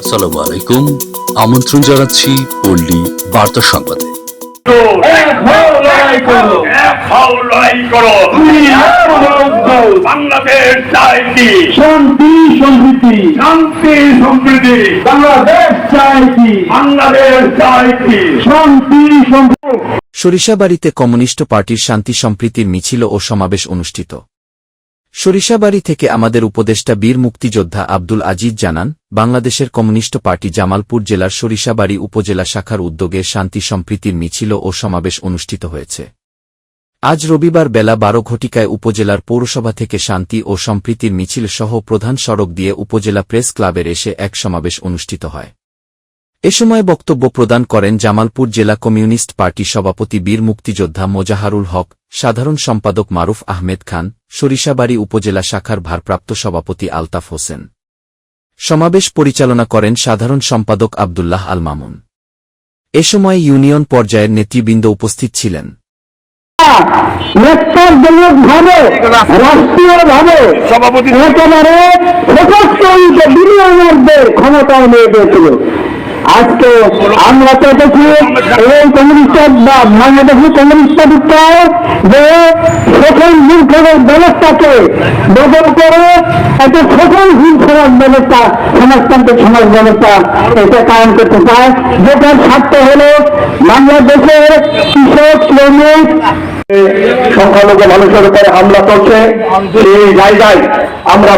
আসসালামু আলাইকুম আমন্ত্রণ জানাচ্ছি পল্লী বার্তা সংবাদে। এক হও লড়াই করো এক হও লড়াই করো তুমি আত্মরুদ্ধ বাংলাদেশ চাই কি শান্তি সমৃদ্ধি শান্তি সমৃদ্ধি বাংলাদেশ চাই কি? বাংলাদেশ চাই কি? শান্তি সমৃদ্ধি সরিষাবাড়িতে কমিউনিস্ট পার্টির শান্তি সম্প্রীতির মিছিল ও সমাবেশ অনুষ্ঠিত। সরিষাবাড়ি থেকে আমাদের উপদেষ্টা বীর মুক্তিযোদ্ধা আব্দুল আজিজ জানান, বাংলাদেশের কমিউনিস্ট পার্টি জামালপুর জেলার সরিষাবাড়ি উপজেলা শাখার উদ্যোগে শান্তি সম্প্রীতির মিছিল ও সমাবেশ অনুষ্ঠিত হয়েছে। আজ রবিবার বেলা বারো ঘটিকায় উপজেলার পৌরসভা থেকে শান্তি ও সম্প্রীতির মিছিল সহ প্রধান সড়ক দিয়ে উপজেলা প্রেস ক্লাবের এসে এক সমাবেশ অনুষ্ঠিত হয়। এ সময় বক্তব্য প্রদান করেন জামালপুর জেলা কমিউনিস্ট পার্টি সভাপতি বীর মুক্তিযোদ্ধা মোজাহারুল হক সাধারণ সম্পাদক মারুফ আহমেদ খান সরিষাবাড়ি উপজেলা শাখার ভারপ্রাপ্ত সভাপতি আলতাফ হোসেন। সমাবেশ পরিচালনা করেন সাধারণ সম্পাদক আবদুল্লাহ আল মামুন। এ সময় ইউনিয়ন পর্যায়ের নেতৃবৃন্দ উপস্থিত ছিলেন। ভাবে রাষ্ট্রীয় সভাপতি। একেবারে প্রকাশিত ক্ষমতা নিয়ে আজকে আমরা তো দেখি এই কমিউনিস্ট বা বাংলাদেশি কমিউনিস্ট পার্টিটাও যে শোষণ হিংসার ব্যবস্থাকে বদল করে একটা শোষণ হিংসার ব্যবস্থা, সমাজতান্ত্রিক সমাজ ব্যবস্থা এটা কায়ন করতে চায়। যেটার স্বার্থ হলো বাংলাদেশের কৃষক, শ্রমিক সংখ্যালঘু মানুষের উপরে হামলা করছে, সেই জায়গায় আমরা